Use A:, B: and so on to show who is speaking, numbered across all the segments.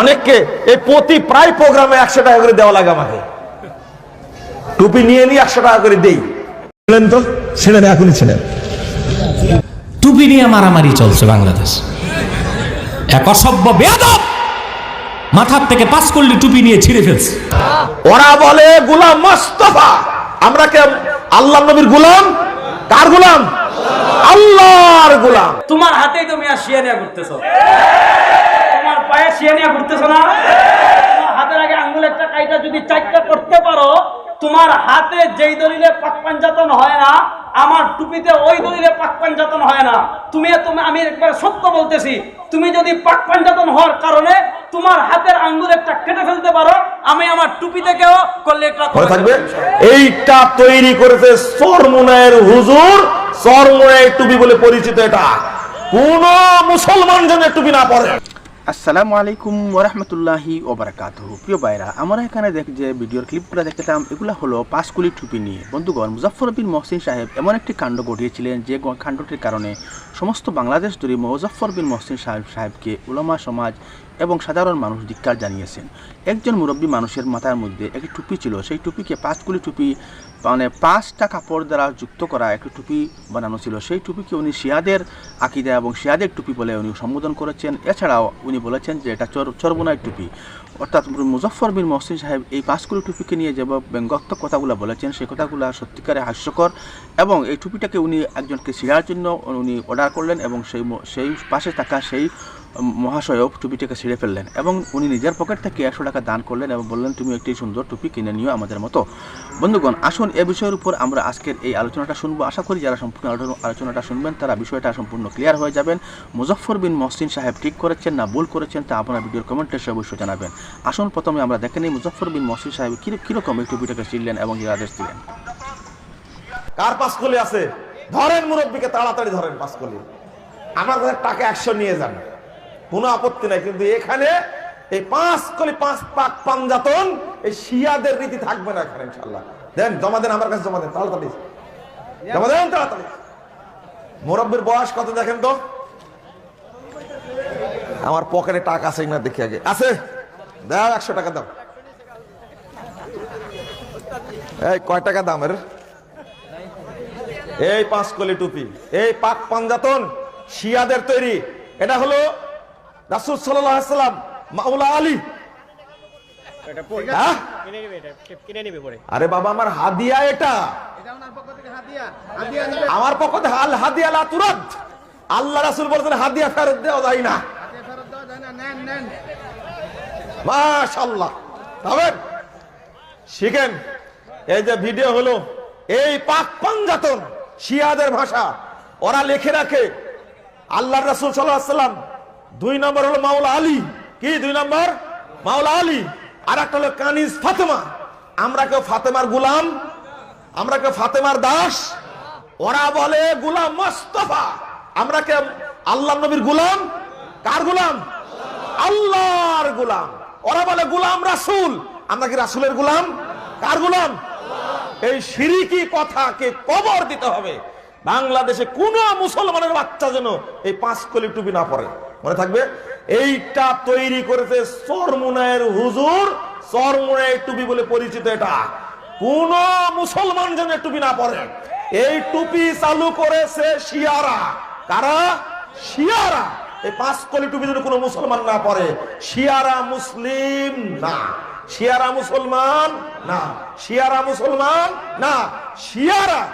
A: অনেককে এই প্রতি প্রায় প্রোগ্রামে একশো টাকা করে দেওয়া লাগে আমাকে। টুপি নিয়ে নিয়ে একশো টাকা করে দেই। ছিলেন তো ছিলেন এখনই ছিলেন
B: টুপি নিয়ে মারামারি চলছে বাংলাদেশ। এক অসভ্য বেয়াদব মাথার থেকে পাস করলে টুপি নিয়ে ছিঁড়ে ফেলছে।
A: ওরা বলে গুলাম মোস্তফা। আমরা কে আল্লাহ নবীর গুলাম? কার গুলাম? আল্লাহর গুলাম।
C: তোমার হাতেই তুমি আর শিয়ানিয়া করতেছো। পায়ে শিয়ানিয়া করতেছো না? হাতের আগে আঙ্গুল একটা কাইটা যদি চারটা করতে পারো তোমার হাতে যেই দলিলে পাক পাঞ্জাতন হয় না আমার টুপিতে ওই দলিলে পাক পাঞ্জাতন হয় না। তুমি তুমি আমি একবার সত্য বলতেছি তুমি যদি পাক পাঞ্জাতন হওয়ার কারণে তোমার হাতের আঙ্গুল একটা কেটে ফেলতে পারো আমি আমার টুপি থেকেও করলে একটা
A: থাকবে? এইটা তৈরি করেছে সরমুনায়ের হুজুর। সরমুনায়ের টুপি বলে পরিচিত এটা। কোন মুসলমান যেন টুপি না পরে।
D: আসসালামু আলাইকুম ওরহমতুল্লাহি ওবরাকাত প্রিয় ভাইরা আমরা এখানে দেখ যে ভিডিওর ক্লিপগুলো দেখতেলাম এগুলো হলো পাঁচকুলি টুপি নিয়ে। বন্ধুগণ মুজাফর বিন মহসিন সাহেব এমন একটি কাণ্ড ঘটিয়েছিলেন যে কাণ্ডটির কারণে সমস্ত বাংলাদেশ জুড়ে মুজাফর বিন মহসিন সাহেব সাহেবকে উলামা সমাজ এবং সাধারণ মানুষ ধিক্কার জানিয়েছেন। একজন মুরব্বী মানুষের মাথার মধ্যে একটি টুপি ছিল। সেই টুপিকে পাঁচকুলি টুপি মানে পাঁচটা কাপড় দ্বারা যুক্ত করা একটি টুপি বানানো ছিল। সেই টুপিকে উনি শিয়াদের আকিদা এবং শিয়াদের টুপি বলে উনি সম্বোধন করেছেন। এছাড়াও উনি বলেছেন যে এটা চর চরবনায় টুপি। অর্থাৎ মুজফর বিন মহসিন সাহেব এই পাঁচকুলি টুপিকে নিয়ে যে ব্যঙ্গাত্মক কথাগুলো বলেছেন সেই কথাগুলো সত্যিকারে হাস্যকর এবং এই টুপিটাকে উনি একজনকে ছিঁড়ার জন্য উনি অর্ডার করলেন এবং সেই সেই পাশে থাকা সেই মহাশয়ও টুপিটাকে ছিঁড়ে ফেললেন এবং উনি নিজের পকেট থেকে একশো টাকা দান করলেন এবং বললেন, তুমি একটি সুন্দর টুপি কিনে নিও আমাদের মতো। বন্ধুগণ, আসুন এ বিষয়ের উপর আমরা আজকের এই আলোচনাটা শুনব। আশা করি যারা সম্পূর্ণ আলোচনাটা শুনবেন, তারা বিষয়টা সম্পূর্ণ ক্লিয়ার হয়ে যাবেন। মুজফর বিন মহসিন সাহেব ঠিক করেছেন না ভুল করেছেন, তা আপনার ভিডিওর কমেন্টে এসে অবশ্যই জানাবেন। আসুন, প্রথমে আমরা দেখে নিই মুজফর বিন মহসিন সাহেব কীরকম এই টুপিটাকে ছিঁড়লেন এবং যে আদেশ দিলেন।
A: কার পাঁচকলি আছে? ধরেন মুরব্বীকে তাড়াতাড়ি ধরেন পাঁচকলি। আমার কাছে টাকা একশো নিয়ে যান। কোনো আপত্তি নাই, কিন্তু এখানে এই পাঁচ কলি, পাঁচ পাক পাঞ্জাতন, এই শিয়াদের রীতি থাকবে না এখানে ইনশাল্লাহ দেন, জমা দেন, আমার কাছে জমা দেন, তাড়াতাড়ি। জমা দেন, তাড়াতাড়ি। মুরব্বীর বয়স কত দেখেন তো? আমার পকেটে টাকা আছে না দেখি আগে। আছে? দাও, একশো টাকা দাও। এই, কয় টাকা দামের এই পাঁচ কলি টুপি, এই পাক পাঞ্জাতন, শিয়াদের তৈরি। এটা হলো রাসুল সাল্লাম মাওলা আলী। হ্যাঁ? আরে বাবা আমার হাদিয়া এটা। আমার পক্ষ থেকে আল হাদিয়া লা তুরাদ। আল্লাহ রাসুল বলছেন হাদিয়া ফেরত দেওয়া যায় না। মাশাল্লাহ তবেন শিখেন এই যে ভিডিও হলো এই পাক পাঞ্জাতন শিয়াদের ভাষা ওরা লিখে রাখে আল্লাহ রাসুল সাল্লাম দুই নম্বর হলো মাওলা আলী। কি দুই নম্বর? মাওলা আলী। আর একটা হলো কানিজ ফাতেমা। আমরা কেউ ফাতেমার গুলাম? আমরা কেউ ফাতেমার দাস? ওরা বলে, গুলাম মোস্তফা। আমরা কে আল্লাহ নবীর গুলাম? কার গুলাম? আল্লাহর গুলাম। ওরা বলে, গুলাম রাসুল। আমরা কি রাসূলের গুলাম? কার গুলাম? এই সিরিকি কথাকে কবর দিতে হবে। বাংলাদেশে কোন মুসলমানের বাচ্চা যেন এই পাঁচ কলি টুপি না পরে। মনে থাকবে? এইটা তৈরি করেছে সরমুনায়ের হুজুর। সরমুনায়ের টুপি বলে পরিচিত এটা। কোন মুসলমান যেন টুপি না পরে। এই টুপি চালু করেছে শিয়ারা। কারা? শিয়ারা। এই পাঁচ কলি টুপি যদি কোনো মুসলমান না পরে। শিয়ারা মুসলিম না। শিয়ারা মুসলমান না। শিয়ারা মুসলমান না। শিয়ারা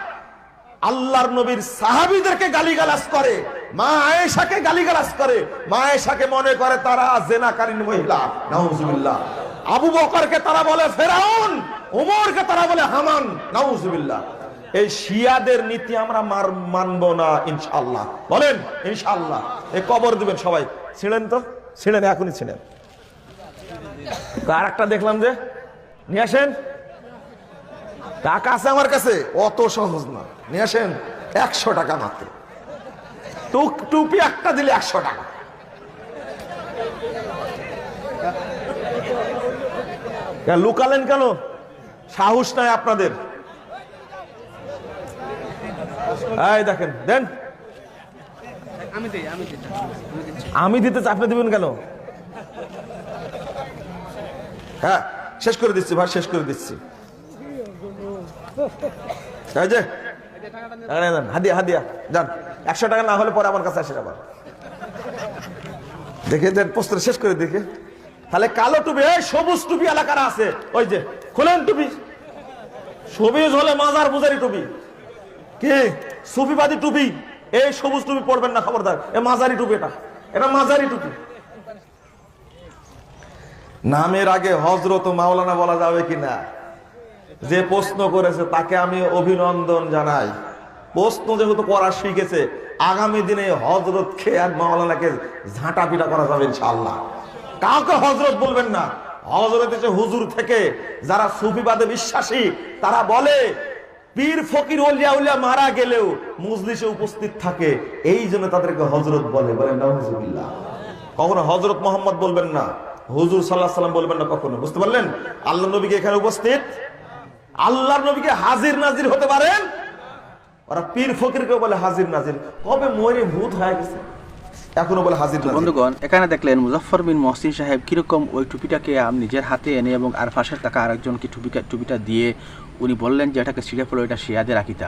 A: আল্লাহর নবীর সাহাবিদেরকে গালিগালাজ করে। মা আয়েশাকে গালিগালাজ করে। মা আয়েশাকে মনে করে তারা জেনাকারীন মহিলা। নাউজুবিল্লাহ। আবু বকরকে তারা বলে ফেরাউন, ওমরকে তারা বলে হামান। নাউজুবিল্লাহ। এই শিয়াদের নীতি আমরা মার, মানবো না, ইনশাআল্লাহ। বলেন, ইনশাআল্লাহ। এই কবর দিবেন সবাই। ছিলেন তো? ছিলেন, এখনই ছিলেন। আর একটা দেখলাম যে, নিয়ে আসেন। টাকা আছে আমার কাছে। অত সহজ না। নিয়ে আসেন, একশো টাকা মাত্র। টুক টুপি একটা দিলে একশো টাকা। লুকালেন কেন? সাহস নাই আপনাদের। এই দেখেন দেন। আমি দিতে আপনি দিবেন কেন? হ্যাঁ শেষ করে দিচ্ছি ভাই শেষ করে দিচ্ছি। এই যে একশো টাকা না হলে পরে আমার কাছে আবার। দেখে শেষ করে দেখে। তাহলে কালো টুপি সবুজ টুপি এলাকার আছে। ওই যে, খোলেন টুপি। সবুজ হলে মাজার বুজারি টুপি। কি? সুফিবাদী টুপি। এই সবুজ টুপি পড়বেন না খবরদার। এ মাজারি টুপি এটা। এটা মাজারি টুপি। নামের আগে হজরত মাওলানা বলা যাবে কিনা? যে প্রশ্ন করেছে, তাকে আমি অভিনন্দন জানাই। প্রশ্ন যেহেতু করা শিখেছে, আগামী দিনে হজরত খেয়ে আর মাওলানাকে ঝাঁটা পিটা করা যাবে ইনশাল্লাহ কাউকে হজরত বলবেন না। হজরত এসে হুজুর থেকে যারা সুফিবাদে বিশ্বাসী, তারা বলে, পীর ফকির উলিয়া উলিয়া মারা গেলেও মুজলিসে উপস্থিত থাকে, এই জন্য তাদেরকে হজরত বলে। কখনো হজরত মোহাম্মদ বলবেন না, হুজুর সাল্লাহ সাল্লাম বলবেন না কখনো, বুঝতে পারলেন? আল্লাহ নবীকে এখানে উপস্থিত আল্লাহর নবীকে হাজির নাজির হতে পারেন? ওরা পীর ফকিরকে বলে হাজির নাজির। কবে মরে ভূত হয়ে গেছে? এখনও বলে হাজির
D: বন্ধুগণ, এখানে দেখলেন মুজফর বিন মহসিন সাহেব কীরকম ওই টুপিটাকে নিজের হাতে এনে এবং আর পাশের টাকা আরেকজনকে টুপিটা টুপিটা দিয়ে উনি বললেন যে এটাকে ছিঁড়ে ফেলো, এটা শিয়াদের রাখিতা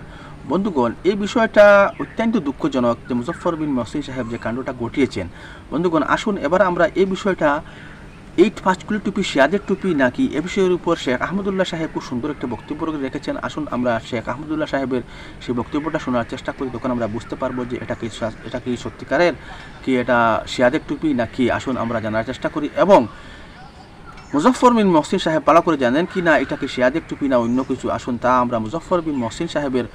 D: বন্ধুগণ, এই বিষয়টা অত্যন্ত দুঃখজনক যে মুজফর বিন মহসিন সাহেব যে কাণ্ডটা ঘটিয়েছেন। বন্ধুগণ, আসুন এবার আমরা এই বিষয়টা এই পাঁচগুলি টুপি শিয়াদের টুপি নাকি এ বিষয়ের উপর শেখ আহমদুল্লাহ সাহেব খুব সুন্দর একটা বক্তব্য রেখেছেন। আসুন আমরা শেখ আহমদুল্লাহ সাহেবের সেই বক্তব্যটা শোনার চেষ্টা করি, তখন আমরা বুঝতে পারব যে এটা কি এটা কি সত্যিকারের, কি এটা শিয়াদের টুপি নাকি, আসুন আমরা জানার চেষ্টা করি। এবং মুজফর বিন মহসিন সাহেব পালা করে জানেন কি না, এটা কি শিয়াদের টুপি না অন্য কিছু? আসুন তা আমরা মুজফর বিন মহসিন সাহেবের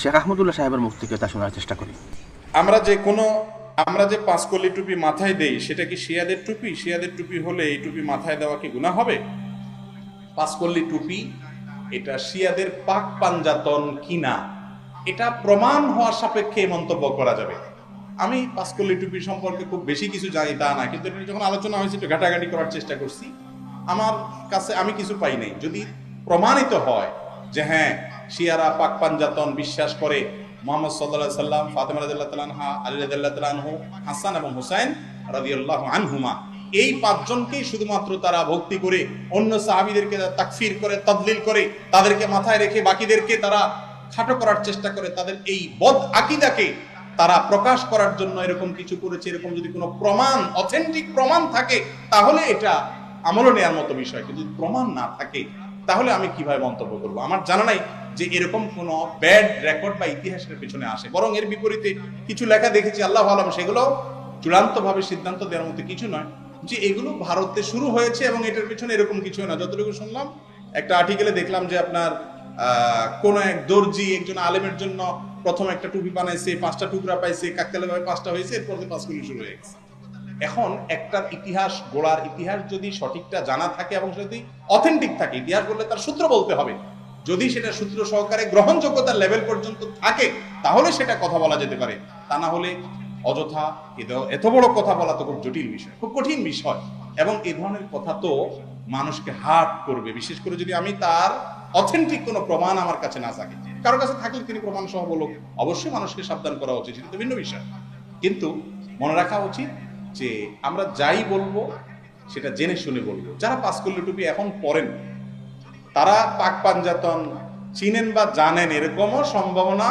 D: শেখ আহমদুল্লাহ সাহেবের মুখ থেকে তা শোনার চেষ্টা করি।
E: আমরা যে কোনো আমরা যে পাঁচকলি টুপি মাথায় দেই, সেটা কি শিয়াদের টুপি? শিয়াদের টুপি হলে এই টুপি মাথায় দেওয়া কি গুণা হবে? পাঁচকল্লি টুপি, এটা শিয়াদের পাক পাঞ্জাতন কিনা? এটা প্রমাণ হওয়ার সাপেক্ষে মন্তব্য করা যাবে। আমি পাঁচকল্লি টুপি সম্পর্কে খুব বেশি কিছু জানি তা না, কিন্তু এটা যখন আলোচনা হয়েছে, একটু ঘাটাঘাটি করার চেষ্টা করছি। আমার কাছে আমি কিছু পাই নাই। যদি প্রমাণিত হয় যে হ্যাঁ শিয়ারা পাক পাঞ্জাতন বিশ্বাস করে মোহাম্মদ সাল্লাহ সাল্লাম ফাতেমা রাদিয়াল্লাহু তাআলা আনহা, আলী রাদিয়াল্লাহু তাআলা আনহু, হাসান এবং হুসাইন রাদিয়াল্লাহু আনহুমা। এই পাঁচজনকেই শুধুমাত্র তারা ভক্তি করে, অন্য সাহাবীদেরকে তাকফির করে, তদলিল করে, তাদেরকে মাথায় রেখে বাকিদেরকে তারা খাটো করার চেষ্টা করে, তাদের এই বদ আকিদাকে তারা প্রকাশ করার জন্য এরকম কিছু করেছে, এরকম যদি কোনো প্রমাণ অথেন্টিক প্রমাণ থাকে, তাহলে এটা আমলও নেওয়ার মতো বিষয়। কিন্তু প্রমাণ না থাকে তাহলে আমি কীভাবে মন্তব্য করব? আমার জানা নাই যে এরকম কোনো ব্যাড রেকর্ড বা ইতিহাসের পিছনে আসে। বরং এর বিপরীতে কিছু লেখা দেখেছি, আল্লাহ আলম, সেগুলো চূড়ান্তভাবে সিদ্ধান্ত দেওয়ার মতো কিছু নয়, যে এগুলো ভারতে শুরু হয়েছে এবং এটার পিছনে এরকম কিছু না। যতটুকু শুনলাম, একটা আর্টিকেলে দেখলাম যে আপনার কোন এক দর্জি একজন আলেমের জন্য প্রথম একটা টুপি বানাইছে, পাঁচটা টুকরা পাইছে কাকতালে ভাবে পাঁচটা হয়েছে, এরপর পাঁচগুলি শুরু হয়ে গেছে। এখন একটা ইতিহাস গোড়ার ইতিহাস যদি সঠিকটা জানা থাকে এবং যদি অথেন্টিক থাকে, ইতিহাস বললে তার সূত্র বলতে হবে। যদি সেটা সূত্র সহকারে গ্রহণযোগ্যতার লেভেল পর্যন্ত থাকে, তাহলে সেটা কথা বলা যেতে পারে। তা না হলে অযথা এত- বড় কথা বলা তো খুব জটিল বিষয়, খুব কঠিন বিষয়। এবং এই ধরনের কথা তো মানুষকে হার্ট করবে। বিশেষ করে যদি আমি তার অথেন্টিক কোনো প্রমাণ আমার কাছে না থাকে। কারও কাছে থাকলে তিনি প্রমাণ সহ বলুক, অবশ্যই মানুষকে সাবধান করা উচিত, সেটা তো ভিন্ন বিষয়। কিন্তু মনে রাখা উচিত যে আমরা যাই বলব, সেটা জেনে শুনে বলব। যারা পাঁচ করলে টুপি এখন পড়েন তারা পাক পাঞ্জাতন চিনেন বা জানেন, এরকমও সম্ভাবনা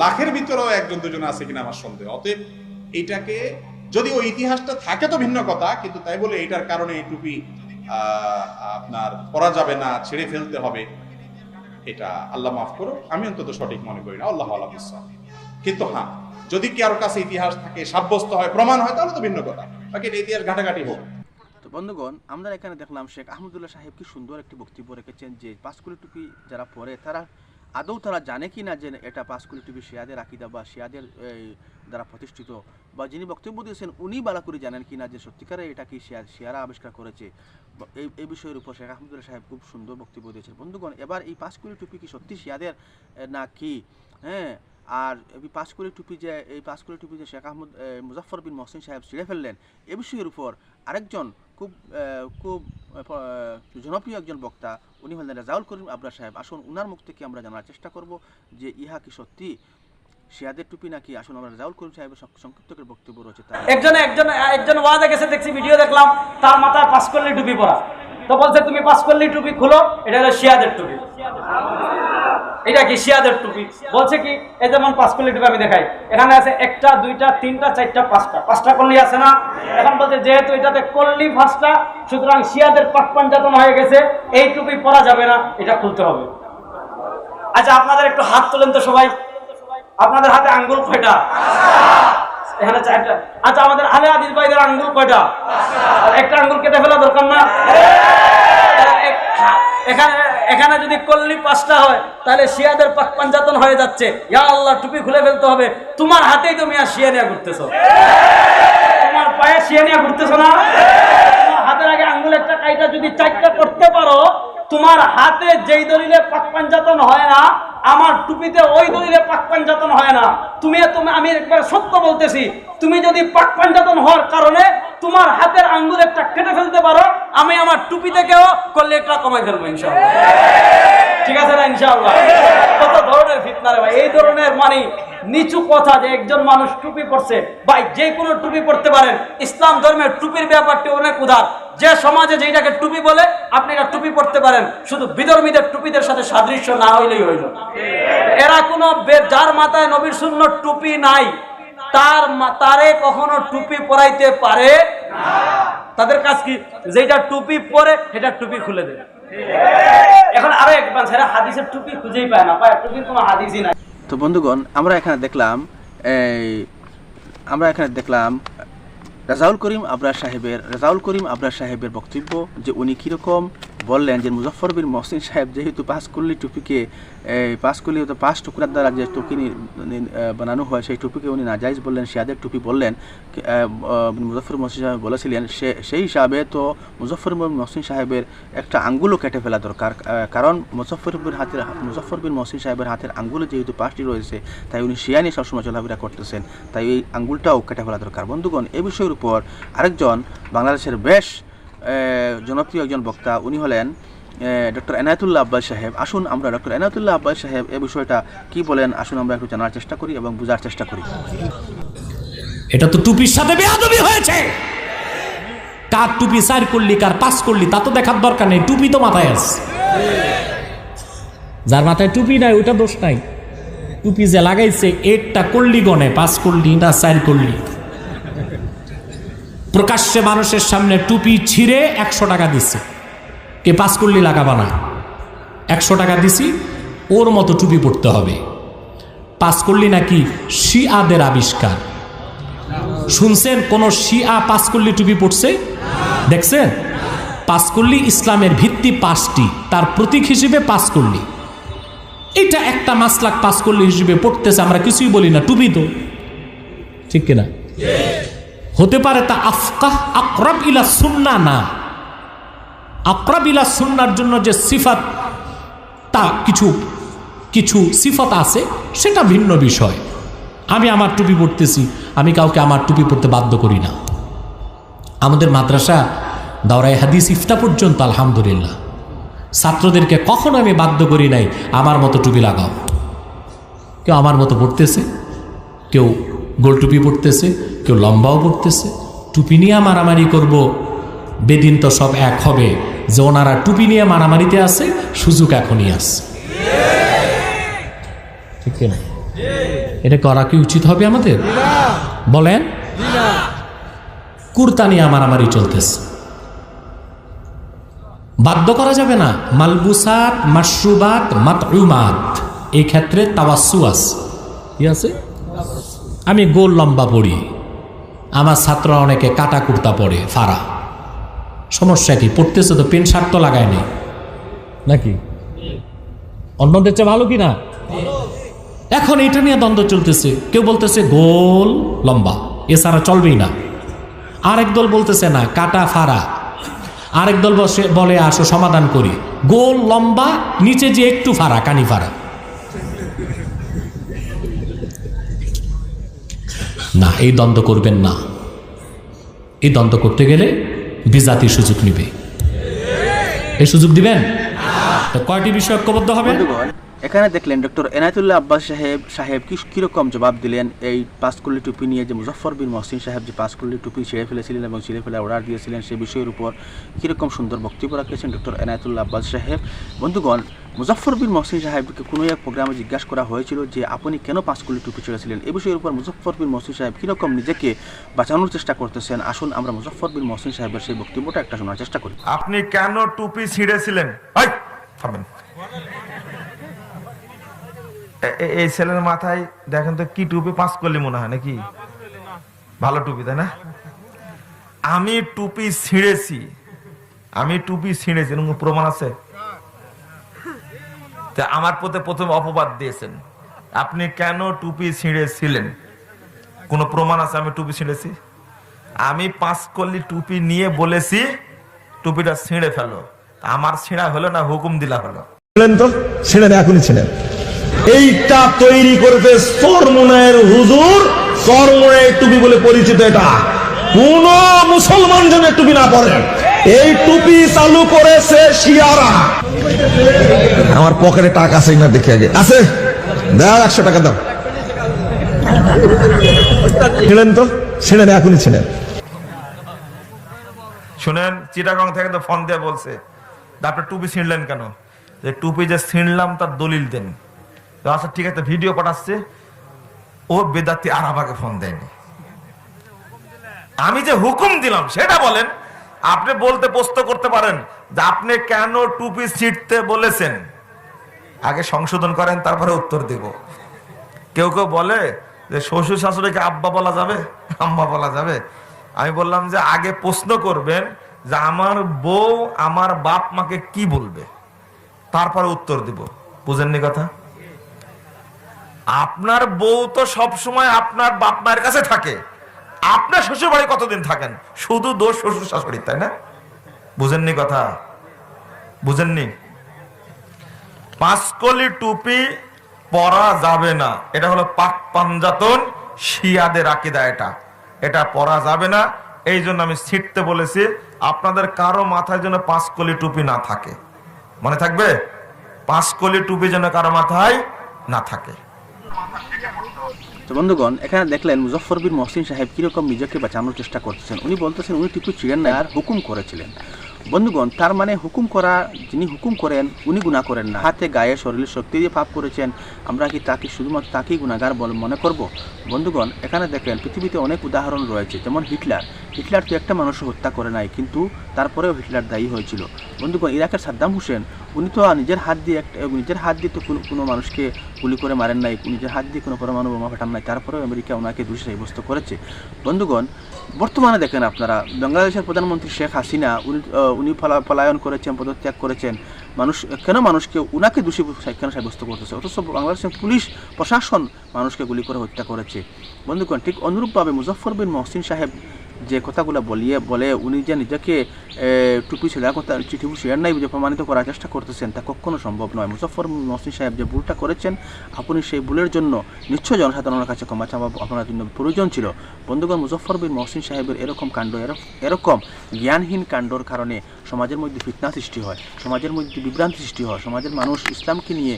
E: লাখের ভিতরেও একজন, দুজন আছে কিনা আমার সন্দেহ। অতএব এইটাকে, যদি ওই ইতিহাসটা থাকে তো ভিন্ন কথা, কিন্তু তাই বলে এইটার কারণে এই টুপি আপনার পরা যাবে না, ছেড়ে ফেলতে হবে, এটা আল্লাহ মাফ করো আমি অন্তত সঠিক মনে করি না। আল্লাহ আল্লাহ কিন্তু হ্যাঁ যদি কারোর কাছে ইতিহাস থাকে, সাব্যস্ত হয়, প্রমাণ হয়, তাহলে তো ভিন্ন কথা। বাকি ইতিহাস ঘাটাঘাটি হোক।
D: তো বন্ধুগণ, আমরা এখানে দেখলাম শেখ আহমদুল্লাহ সাহেব কি সুন্দর একটি বক্তব্য রেখেছেন যে পাঁচকুলি টুপি যারা পরে, তারা আদৌ তারা জানে কি না যে এটা পাঁচকুলি টুপি শিয়াদের আকিদা বা শিয়াদের দ্বারা প্রতিষ্ঠিত? বা যিনি বক্তব্য দিয়েছেন, উনি বালা করে জানেন কি না যে সত্যিকারে এটা কি শিয়া শিয়ারা আবিষ্কার করেছে? এই এই বিষয়ের উপর শেখ আহমদুল্লাহ সাহেব খুব সুন্দর বক্তব্য দিয়েছেন। বন্ধুগণ, এবার এই পাঁচকুলি টুপি কি সত্যি শিয়াদের না কি? হ্যাঁ আর এই পাঁচকুলি টুপি যে এই পাঁচকুলি টুপি যে শেখ আহমদ এ, মুজাফফর বিন মহসিন সাহেব ছিঁড়ে ফেললেন এ বিষয়ের উপর আরেকজন খুব খুব জনপ্রিয় একজন বক্তা উনি হলেন রাজাউল করিম আবরার সাহেব। আসুন উনার মুখ থেকে আমরা জানার চেষ্টা করব যে ইহা কি সত্যি? শিয়াদের টুপি নাকি আসুন আমরা রাজাউল করিম সাহেবের সংক্ষিপ্ত বক্তব্য রয়েছে
C: একজন একজন একজন ওয়াদে গেছে দেখছি ভিডিও দেখলাম তার মাথায় পাঁচ করলে ডুবি পড়া তো বলছে তুমি পাঁচ কল্লি টুপি খুলো এটা হলো শিয়াদের টুপি। এটা কি শিয়াদের টুপি? বলছে কি, এই যেমন পাঁচ কল্লি টুপি আমি দেখাই। এখানে আছে একটা, দুইটা, তিনটা, চারটা, পাঁচটা। পাঁচটা কল্লি আছে না? এখন বলছে, যেহেতু এটাতে কল্লি পাঁচটা, সুতরাং শিয়াদের পাক পাঞ্জাতন হয়ে গেছে, এই টুপি পরা যাবে না, এটা খুলতে হবে। আচ্ছা আপনাদের একটু হাত তোলেন তো সবাই। আপনাদের হাতে আঙ্গুল কয়টা? এখানে চারটা। আচ্ছা আমাদের আলে আদিস ভাইদের আঙ্গুল কয়টা? একটা আঙ্গুল কেটে ফেলা দরকার না? এখানে এখানে যদি কল্লি পাঁচটা হয়, তাহলে শিয়াদের পাক পাঞ্জাতন হয়ে যাচ্ছে। ইয়া আল্লাহ, টুপি খুলে ফেলতে হবে। তোমার হাতেই তুমি আর শিয়া নিয়ে ঘুরতেছো। তোমার পায়ে শিয়া নিয়ে ঘুরতেছো না? হাতের আগে আঙ্গুল একটা কাইটা যদি চারটা করতে পারো, তোমার হাতে যেই দলিলে পাক পাঞ্জাতন হয় না, আমার টুপিতে ওই দলিলে পাক পাঞ্জাতন হয় না। তুমি তুমি, আমি একবার সত্য বলতেছি। তুমি যদি পাক পাঞ্জাতন হওয়ার কারণে তোমার হাতের আঙ্গুল একটা কেটে ফেলতে পারো, আমি আমার টুপি থেকেও করলে একটা কমাই ফেলব ইনশাআল্লাহ। ঠিক আছে না ইনশাআল্লাহ? কত ধরনের ফিতনা ভাই। এই ধরনের মানে নিচু কথা যে একজন মানুষ টুপি পরছে, ভাই, যে কোনো টুপি পরতে পারেন। ইসলাম ধর্মের টুপির ব্যাপারটি অনেক উদার। যে সমাজে যেটাকে টুপি বলে, আপনি এটা টুপি পরতে পারেন। শুধু বিধর্মীদের টুপিদের সাথে সাদৃশ্য না হইলেই হইল এরা কোনো যার মাথায় নবীর শূন্য টুপি নাই তার মা- তারে কখনো টুপি পরাইতে পারে তাদের কাজ কি? যেটা টুপি পরে, সেটা টুপি খুলে দেবে। এখন আরও একবার সেটা হাদিসের টুপি খুঁজেই পায় না পায় টুপির কোনো হাদিসই নাই।
D: তো বন্ধুগণ, আমরা এখানে দেখলাম, এই, আমরা এখানে দেখলাম, রাজাউল করিম আবরার সাহেবের, রাজাউল করিম আবরার সাহেবের বক্তব্য যে উনি কীরকম বললেন যে মুজফর বিন মহসিন সাহেব যেহেতু পাঁচকুল্লি টুপিকে পাঁচকুল্লি হয়তো পাঁচ টুকরার দ্বারা যে টুপি বানানো হয়, সেই টুপিকে উনি নাজাইজ বললেন শিয়াদের টুপি বললেন। মুজফর মহসিন সাহেব বলেছিলেন, সে, সেই হিসাবে তো মুজফর মহসিন সাহেবের একটা আঙ্গুলও কেটে ফেলা দরকার কারণ মুজফর বিন হাতের মুজফর বিন মহসিন সাহেবের হাতের আঙ্গুলে যেহেতু পাঁচটি রয়েছে, তাই উনি শিয়া নিয়ে সবসময় চলাফেরা করতেছেন, তাই এই আঙ্গুলটাও কেটে ফেলা দরকার। বন্ধুগণ এই বিষয়ের উপর আরেকজন বাংলাদেশের বেশ জনপ্রিয় একজন বক্তা, উনি হলেন ডক্টর এনায়তুল্লাহ আব্বাস সাহেব। আসুন আমরা ডক্টর এনায়তুল্লাহ আব্বাস সাহেব এই বিষয়টা কি বলেন, আসুন আমরা একটু জানার চেষ্টা করি এবং বোঝার চেষ্টা করি।
B: এটা তো টুপির সাথে বেয়াদবি হয়েছে। কার টুপি চার করলি, কার পাস করলি, তা তো দেখার দরকার নেই, টুপি তো মাথায় আছে। যার মাথায় টুপি নাই ওটা দোষ নাই। টুপি যে লাগাইছে একটা করলি গনে পাস করলি না, চার করলি। প্রকাশ্যে মানুষের সামনে টুপি ছিঁড়ে একশো টাকা দিচ্ছে কে পাস করলি লাগাবা না। একশো টাকা দিছি, ওর মতো টুপি পড়তে হবে। পাস করলি নাকি শিয়াদের আবিষ্কার। শুনছেন, কোন শিয়া পাঁচকল্লি টুপি পড়ছে দেখছেন? পাঁচকল্লি ইসলামের ভিত্তি পাঁচটি, তার প্রতীক হিসেবে পাঁচকল্লি এটা একটা মাসলাক পাঁচকল্লি হিসেবে পড়তেছে, আমরা কিছুই বলি না, টুপি তো। ঠিক কিনা? হতে পারে তা আফকাহ আকরাব ইলা সুন্না না। আকরাব ইলা সুন্নার জন্য যে সিফাত, তা কিছু কিছু সিফাত আছে, সেটা ভিন্ন বিষয়। আমি আমার টুপি পরতেছি, আমি কাউকে আমার টুপি পরতে বাধ্য করি না। আমাদের মাদ্রাসা দাওরাই হাদিস ইফতা পর্যন্ত, আলহামদুলিল্লাহ। ছাত্রদেরকে কখনো আমি বাধ্য করি নাই, আমার মতো টুপি লাগাও। কেউ আমার মতো পড়তেছে কেউ গোল টুপি পড়তেছে, কেউ লম্বাও পড়তেছে। টুপি নিয়ে মারামারি করব। বেদিন তো সব এক হবে, যে ওনারা টুপি নিয়ে মারামারিতে আছে, সুযোগ এখনই আছে। ঠিক না? এটা করা কি উচিত হবে আমাদের? বলেন। কুর্তা নিয়ে মারামারি চলতেছে। বাধ্য করা যাবে না। মালবুসাত, মাশরুবাত মাতরুমাত এই ক্ষেত্রে তাওয়াসু আছে। কি আছে? আমি গোল লম্বা পড়ি। আমার ছাত্ররা অনেকে কাটা কুর্তা পরে, ফাড়া। সমস্যা কি? পড়তেছে তো পেন শার্ট তো লাগায় নেই নাকি? অন্যদের চেয়ে ভালো কি না এখন এটা নিয়ে দ্বন্দ্ব চলতেছে। কেউ বলতেছে গোল লম্বা, এছাড়া চলবেই না। আরেক দল বলতেছে না, কাটা, ফাড়া। আরেক দল বসে, বলে আসো, সমাধান করি। গোল লম্বা, নিচে যে একটু ফাড়া, কানি ফাড়া। না, এই দ্বন্দ্ব করবেন না। এই দ্বন্দ্ব করতে গেলে বিজাতির সুযোগ নিবে। এই সুযোগ দিবেন? কয়টি বিষয় ঐক্যবদ্ধ হবে?
D: এখানে দেখলেন ডক্টর এনায়তুল্লাহ আব্বাস সাহেব সাহেব কি কীরকম জবাব দিলেন? এই পাঁচকুল্লি টুপি নিয়ে যে মুজফর বিন মহসিন সাহেব যে পাঁচকুল্লি টুপি ছেড়ে ফেলেছিলেন এবং ছিঁড়ে ফেলে অর্ডার দিয়েছিলেন সেই বিষয়ের উপর কীরকম সুন্দর বক্তব্য রাখেছেন ডক্টর এনায়তুল্লাহ আব্বাস সাহেব? বন্ধুগণ মুজফর বিন মহসিন সাহেবকে কোনো এক প্রোগ্রামে জিজ্ঞাসা করা হয়েছিল যে আপনি কেন পাঁচকুল্লি টুপি ছেড়েছিলেন? এ বিষয়ের উপর মুজফর বিন মহসিন সাহেব কীরকম নিজেকে বাঁচানোর চেষ্টা করতেছেন? আসুন আমরা মুজফর বিন মহসিন সাহেবের সেই বক্তব্যটা একটা শোনার চেষ্টা করি।
A: আপনি কেন টুপি ছিঁড়েছিলেন? এই, ছেলের মাথায় দেখেন তো কি টুপি পাঁচ করলি মনে হয় নাকি? ভালো টুপি তাই না? আমি টুপি ছিঁড়েছি। আমি টুপি ছিঁড়েছি প্রমাণ আছে? তা আমার প্রতি প্রথম অপবাদ দিয়েছেন। আপনি কেন টুপি ছিঁড়েছিলেন? কোনো প্রমাণ আছে আমি টুপি ছিঁড়েছি? আমি পাঁচ কল্লি টুপি নিয়ে বলেছি, টুপিটা ছিঁড়ে ফেলো। আমার ছিঁড়া হলো না, হুকুম দিলা হলো।
F: তো ছিলেন এখনই ছিলেন এইটা তৈরি করেছে সরমনের হুজুর। সরমনের টুপি বলে পরিচিত এটা। কোন মুসলমান যেন টুপি না পরে এই টুপি চালু করেছে শিয়ারা। আমার পকেটে টাকা আছে না, দেখে আগে। আছে? দাও, একশো টাকা দাও। ছিলেন তো? ছিলেন, এখনই ছিলেন।
A: শুনেন, চিটাগং থেকে তো ফোন দিয়ে বলছে যে আপনি টুপি ছিঁড়লেন কেন? যে টুপি যে ছিঁড়লাম তার দলিল দেন। আচ্ছা ঠিক আছে, ভিডিও পাঠাচ্ছে। ও বেদাতি আর আমাকে ফোন দেয়নি। আমি যে হুকুম দিলাম, সেটা বলেন। আপনি বলতে প্রশ্ন করতে পারেন যে আপনি কেন টুপি ছিটতে বলেছেন? আগে সংশোধন করেন, তারপরে উত্তর দেব। কেউ কেউ বলে যে শ্বশুর শাশুড়িকে আব্বা বলা যাবে, আম্মা বলা যাবে। আমি বললাম যে আগে প্রশ্ন করবেন যে আমার বউ আমার বাপ মাকে কি বলবে? তারপরে উত্তর দিব। বুঝেননি কথা? আপনার বউ তো সব সময় আপনার বাপ মায়ের কাছে থাকে। আপনার শ্বশুর বাড়ি কতদিন থাকেন? শুধু দোষ শ্বশুর শাশুড়ি তাই না? বুঝেননি কথা? বুঝেননি? পাঁচকলি টুপি পরা যাবে না। এটা হলো পাক পাঞ্জাতন শিয়াদের আকিদা এটা। এটা পরা যাবে না। এই জন্য আমি ছিটতে বলেছি, আপনাদের কারও মাথায় যেন পাঁচকলি টুপি না থাকে। মনে থাকবে? পাঁচকলি টুপি যেন কারও মাথায় না থাকে।
D: তো বন্ধুগণ এখানে দেখলেন মুজফর বিন মহসিন সাহেব কীরকম নিজেকে বাঁচানোর চেষ্টা করতেছেন। উনি বলতেছেন উনি টিপু ছিলেন না আর হুকুম করেছিলেন। বন্ধুগণ তার মানে হুকুম করা যিনি হুকুম করেন উনি গুণা করেন না। হাতে গায়ে শরীরে শক্তি দিয়ে পাপ করেছেন। আমরা কি তাকে শুধুমাত্র তাকেই গুণাগার বলে মনে করব? বন্ধুগণ এখানে দেখেন পৃথিবীতে অনেক উদাহরণ রয়েছে। যেমন হিটলার। হিটলার তো একটা মানুষ হত্যা করে নাই কিন্তু তারপরেও হিটলার দায়ী হয়েছিল। বন্ধুগণ ইরাকের সাদ্দাম হোসেন উনি তো নিজের হাত দিয়ে একটা নিজের হাত দিয়ে তো কোনো কোনো মানুষকে গুলি করে মারেন নাই নিজের হাত দিয়ে কোনো পরমাণু বোমা ফাটান নাই, তারপরেও আমেরিকা ওনাকে দোষী সাব্যস্ত করেছে। বন্ধুগণ, বর্তমানে দেখেন আপনারা, বাংলাদেশের প্রধানমন্ত্রী শেখ হাসিনা, উনি উনি পলা- পলায়ন করেছেন, পদত্যাগ করেছেন, মানুষ, কেন মানুষকে, উনাকে দোষী কেন সাব্যস্ত করতেছে? অথচ বাংলাদেশের পুলিশ, প্রশাসন মানুষকে গুলি করে হত্যা করেছে। বন্ধুগণ, ঠিক অনুরূপভাবে মুজফর বিন মহসিন সাহেব যে কথাগুলো বলিয়ে, বলে উনি যে নিজেকে টুপি ছেড়া কথা, চিঠি শেয়ার নাই যে প্রমাণিত করার চেষ্টা করতেছেন, তা কখনো সম্ভব নয়। মুজফর মহসিন সাহেব যে ভুলটা করেছেন, আপনি সেই ভুলের জন্য নিশ্চয় জনসাধারণের কাছে ক্ষমা চাওয়া আপনার জন্য প্রয়োজন ছিল। বন্ধুগণ মুজফর বিন মহসিন সাহেবের এরকম কাণ্ড, এর- এরকম জ্ঞানহীন কাণ্ডর কারণে সমাজের মধ্যে ফিতনা সৃষ্টি হয়, সমাজের মধ্যে বিভ্রান্তি সৃষ্টি হয়, সমাজের মানুষ ইসলামকে নিয়ে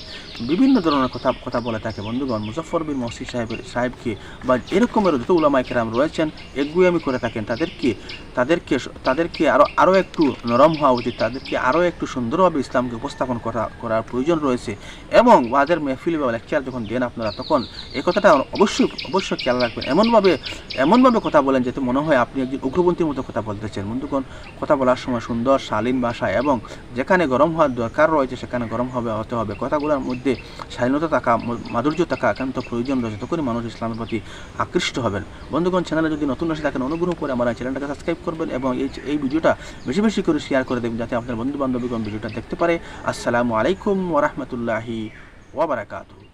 D: বিভিন্ন ধরনের কথা কথা বলে থাকে। বন্ধুগণ মুজফর বিন মহসিন সাহেবের, সাহেবকে বা এরকমের যত উলামাই কেরাম রয়েছেন, এগুয়ামি করে থাকেন। তাদেরকে তাদেরকে তাদেরকে আরও আরও একটু নরম হওয়া উচিত, তাদেরকে আরও একটু সুন্দরভাবে ইসলামকে উপস্থাপন করা, করার প্রয়োজন রয়েছে। এবং ওয়াদের মেহফিল বা লেকচার যখন দেন আপনারা, তখন এই কথাটা অবশ্যই অবশ্যই খেয়াল রাখবেন। এমনভাবে এমনভাবে কথা বলেন যাতে মনে হয় আপনি একজন উগ্রপন্থীর মতো কথা বলতে বলতেছেন। বন্ধুগণ, কথা বলার সময় সুন্দর শালীন ভাষা এবং যেখানে গরম হওয়ার দরকার রয়েছে, সেখানে গরম হবে, হতে হবে। কথাগুলোর মধ্যে শালীনতা থাকা, মাধুর্য থাকা একান্ত প্রয়োজন রয়েছে। তখনই মানুষ ইসলামের প্রতি আকৃষ্ট হবেন। বন্ধুগণ, চ্যানেলে যদি নতুন আসে থাকেন, অনুগ্রহ করে আমার চ্যানেলটাকে সাবস্ক্রাইব করবেন এবং এই এই ভিডিওটা বেশি বেশি করে শেয়ার করে দেবেন, যাতে আপনার বন্ধু বান্ধবীগণ ভিডিওটা দেখতে পারে। আসসালামু আলাইকুম ওরহমতুল্লাহি ওবরাকাতু